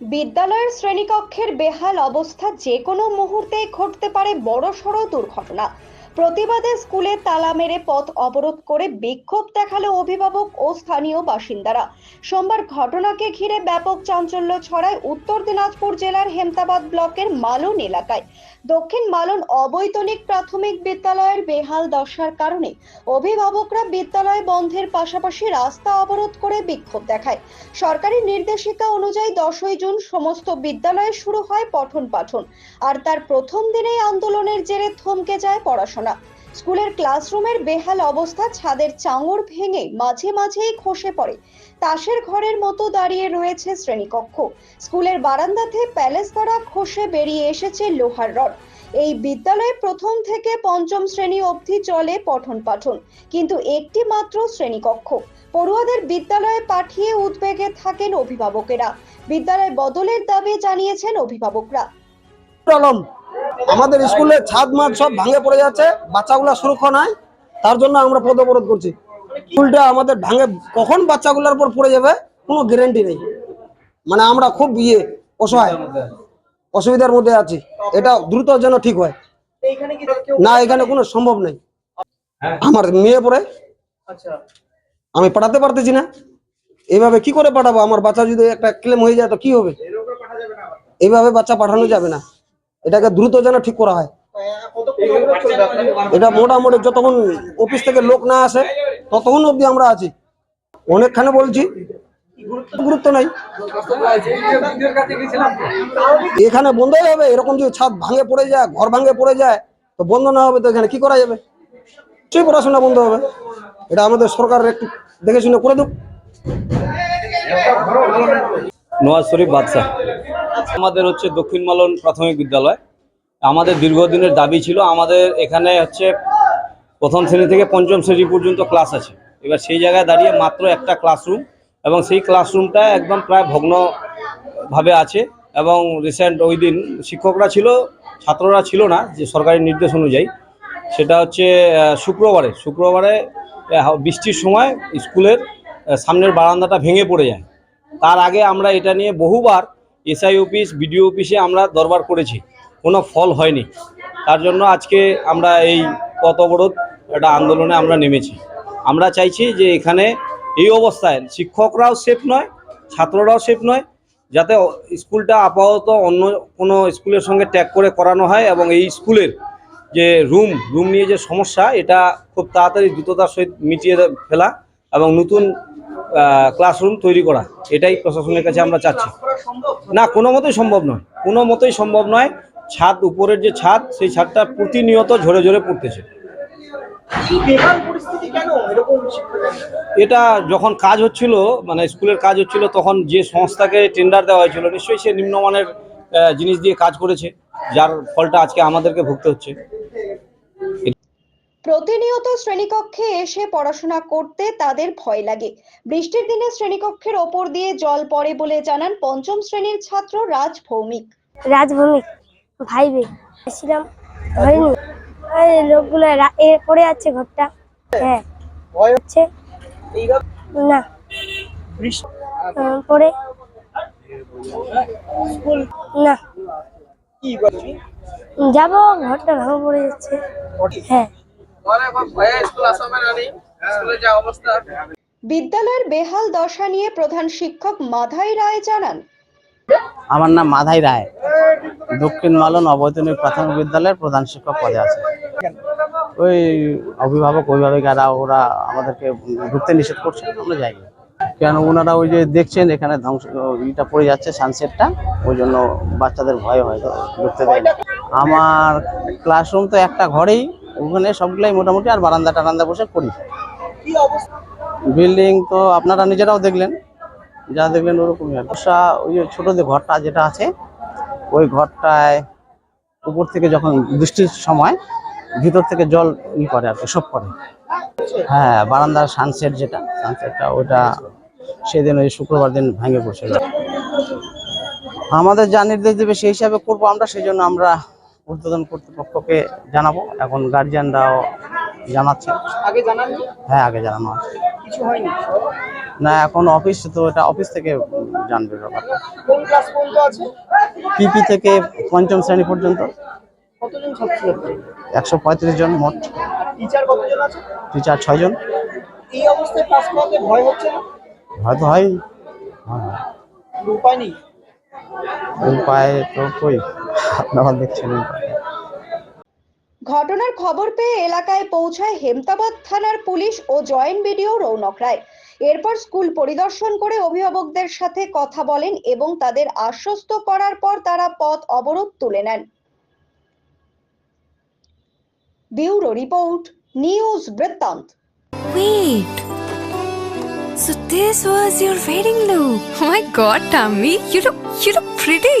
বিদ্যালয়ের শ্রেণীকক্ষের বেহাল অবস্থা যে কোনো মুহূর্তে ঘটতে পারে বড়সড় দুর্ঘটনা। প্রতিবাদে স্কুলে তালা মেরে পথ অবরোধ করে বিক্ষোভ দেখাল অভিভাবক ও স্থানীয় বাসিন্দারা। সোমবার ঘটনাকে ঘিরে ব্যাপক চাঞ্চল্য ছড়ায় উত্তর দিনাজপুর জেলার হেমতাবাদ ব্লকের মালন এলাকায়। দক্ষিণ মালন অবৈতনিক প্রাথমিক বিদ্যালয়ের বেহাল দশার কারণে অভিভাবকরা বিদ্যালয় বন্ধের পাশাপাশি রাস্তা অবরোধ করে বিক্ষোভ দেখায়। সরকারি নির্দেশিকা অনুযায়ী দশই জুন সমস্ত বিদ্যালয়ে শুরু হয় পঠন পাঠন। আর তার প্রথম দিনেই আন্দোলনের জেরে থমকে যায় পড়াশোনা। স্কুলের ক্লাসরুমের বেহাল অবস্থা ছাদের চাঙড় ভেঙে মাঝে মাঝেই খসে পড়ে। তাসের ঘরের মতো দাঁড়িয়ে রয়েছে শ্রেণীকক্ষ। স্কুলের বারান্দাতে প্যালেস দ্বারা খসে বেরিয়ে এসেছে লোহার রড। এই বিদ্যালয়ে প্রথম থেকে পঞ্চম শ্রেণি অবধি চলে পঠন পাঠন কিন্তু একটি মাত্র শ্রেণীকক্ষ। পড়ুয়াদের বিদ্যালয়ে পাঠিয়ে উদ্বেগে থাকেন অভিভাবকেরা। বিদ্যালয় বদলের দাবি জানিয়েছেন অভিভাবকরা। আমাদের স্কুলে ছাদ মাঠ সব ভাঙে পড়ে যাচ্ছে বাচ্চাগুলো সুরক্ষা নাই তার জন্য আমরা পদ অবরোধ করছি। স্কুলটা আমাদের ভাঙে কখন বাচ্চাগুলোর উপর পড়ে যাবে কোনো গ্যারেন্টি নেই। মানে আমরা খুব ইয়ে অসহায় অসুবিধার মধ্যে আছি। এটা দ্রুত যেন ঠিক হয়। না এখানে কোনো সম্ভব নেই। আমার মেয়ে পড়ে। আমি পাঠাতে পারতেছি না। এইভাবে কি করে পাঠাবো? আমার বাচ্চা যদি একটা ক্লেম হয়ে যায় তো কি হবে? এইভাবে বাচ্চা পাঠানো যাবে না। এটাকে দ্রুত যেন ঠিক করা হয়। এটা মোটামুটি যতক্ষণ অফিস থেকে লোক না আসে, ততক্ষণ অবধি আমরা আছি। অনেকখানে বলছি, গুরুত্ব নাই। এখানে বন্ধই হবে, এরকম যদি ছাদ ভাঙে পড়ে যায়, ঘর ভাঙে পড়ে যায়, তো বন্ধ না হবে তো এখানে কি করা যাবে? সেই পড়াশোনা বন্ধ হবে। এটা আমাদের সরকার একটু দেখে শুনে করে দেব নওয়াজ শরীফ বাদশাহ। আমাদের হচ্ছে দক্ষিণ মালন প্রাথমিক বিদ্যালয়। আমাদের দীর্ঘদিনের দাবি ছিল, আমাদের এখানে হচ্ছে প্রথম শ্রেণি থেকে পঞ্চম শ্রেণি পর্যন্ত ক্লাস আছে। এবার সেই জায়গায় দাঁড়িয়ে মাত্র একটা ক্লাসরুম এবং সেই ক্লাসরুমটা একদম প্রায় ভগ্নভাবে আছে এবং রিসেন্ট ওই দিন শিক্ষকরা ছিল, ছাত্ররা ছিল না, যে সরকারি নির্দেশ অনুযায়ী। সেটা হচ্ছে শুক্রবারে শুক্রবারে বৃষ্টির সময় স্কুলের সামনের বারান্দাটা ভেঙে পড়ে যায়। তার আগে আমরা এটা নিয়ে বহুবার এসআই অফিস, বিডিও অফিসে আমরা দরবার করেছি। কোনো ফল হয়নি। তার জন্য আজকে আমরা এই পথ অবরোধ একটা আন্দোলনে আমরা নেমেছি। আমরা চাইছি যে এখানে এই অবস্থায় শিক্ষকরাও সেফ নয়, ছাত্ররাও সেফ নয়, যাতে স্কুলটা আপাতত অন্য কোনো স্কুলের সঙ্গে ট্যাগ করে করানো হয় এবং এই স্কুলের যে রুম রুম নিয়ে যে সমস্যা, এটা খুব তাড়াতাড়ি দ্রুততার সহিত মিটিয়ে ফেলা এবং নতুন ক্লাসরুম তৈরি করা। এটাই প্রশাসনের কাছে আমরা চাচ্ছি। না কোনো মতেই সম্ভব নয়। কোনো মতেই সম্ভব নয় ছাদ উপরের যে ছাদ সেই ছাদটা প্রতিনিয়ত ঝরে ঝরে পড়তেছে। এটা যখন কাজ হচ্ছিল মানে স্কুলের কাজ হচ্ছিল তখন যে সংস্থাকে টেন্ডার দেওয়া হয়েছিল নিশ্চয়ই সে নিম্নমানের জিনিস দিয়ে কাজ করেছে। যার ফলটা আজকে আমাদেরকে ভুগতে হচ্ছে। প্রতিনিয়ত শ্রেণীকক্ষে এসে পড়াশোনা করতে তাদের ভয় লাগে। বৃষ্টির দিনে শ্রেণীকক্ষের ওপর দিয়ে জল পড়ে বলে জানান পঞ্চম শ্রেণির ছাত্র রাজ ভৌমিক। রাজভূমিক ভাইবে ছিলাম হয়নি এই লোকগুলো এ পড়ে আছে ঘরটা। হ্যাঁ ভয় হচ্ছে? না। পড়ে। না। যাব ঘরটা ভাঙা পড়ে যাচ্ছে। হ্যাঁ। বিদ্যালয়ের বেহাল দশা নিয়ে প্রধান শিক্ষক মাধাই রায় জানান। আমার নাম মাধাই রায়। দক্ষিণ মালন অবৈতনিক প্রাথমিক বিদ্যালয়ের প্রধান শিক্ষক পদে আছে। ওই অভিভাবক অভিভাবিকারা ওরা আমাদেরকে ঢুকতে নিষেধ করছে আমরা যাই কেন ওনারা ওই যে দেখছেন এখানে ধ্বংস ইটা পড়ে যাচ্ছে সানসেটটা ওই জন্য বাচ্চাদের ভয় হয় ঢুকতে দেয় না। আমার ক্লাসরুম তো একটা ঘরেই ওখানে সবগুলাই মোটামুটি আর বারান্দা টারান্দা বসে করি। বিল্ডিং তো আপনারা নিজেরাও দেখলেন, যা দেখলেন ওরকমই বর্ষা ওই যে ছোট যে ঘরটা যেটা আছে, ওই ঘরটায় উপর থেকে যখন বৃষ্টির সময় ভিতর থেকে জল ই করে আর কি, সব করে। হ্যাঁ বারান্দার সানসেট যেটা সানসেটটা ওটা সেদিন ওই শুক্রবার দিন ভেঙে পড়ছিল। আমাদের যা নির্দেশ দেবে সেই হিসাবে করব আমরা, সেই জন্য আমরা উদ্বোধন কর্তৃপক্ষকে জানাব। এখন গার্জিয়ানরাও জানাচ্ছে। হ্যাঁ আগে জানানো আছে। কিছু হয়নি? না এখন অফিস তো এটা অফিস থেকে জানবে ব্যাপারটা। কোন ক্লাস পর্যন্ত আছে? পিপি থেকে পঞ্চম শ্রেণি পর্যন্ত। কতজন একশো পঁয়ত্রিশ জন মোট। টিচার কতজন আছে? টিচার ছয়জন এই অবস্থায় ক্লাস করাতে ভয় হচ্ছে না? হয়তো হয় হ্যাঁ। উপায় নেই? উপায় তো কই? আপনারা দেখছেন ঘটনার খবর পেয়ে এলাকায় পৌঁছায় হেমতাবাদ থানার পুলিশ ও জয়েন্ট বিডিও রৌনক রায় এরপর স্কুল পরিদর্শন করে অভিভাবকদের সাথে কথা বলেন এবং তাদের আশ্বস্ত করার পর তারা পথ অবরোধ তুলে নেন ব্যুরো রিপোর্ট নিউজ বৃত্তান্ত Wait. So this was your wedding look. Oh my god, Tammy, you look you look pretty.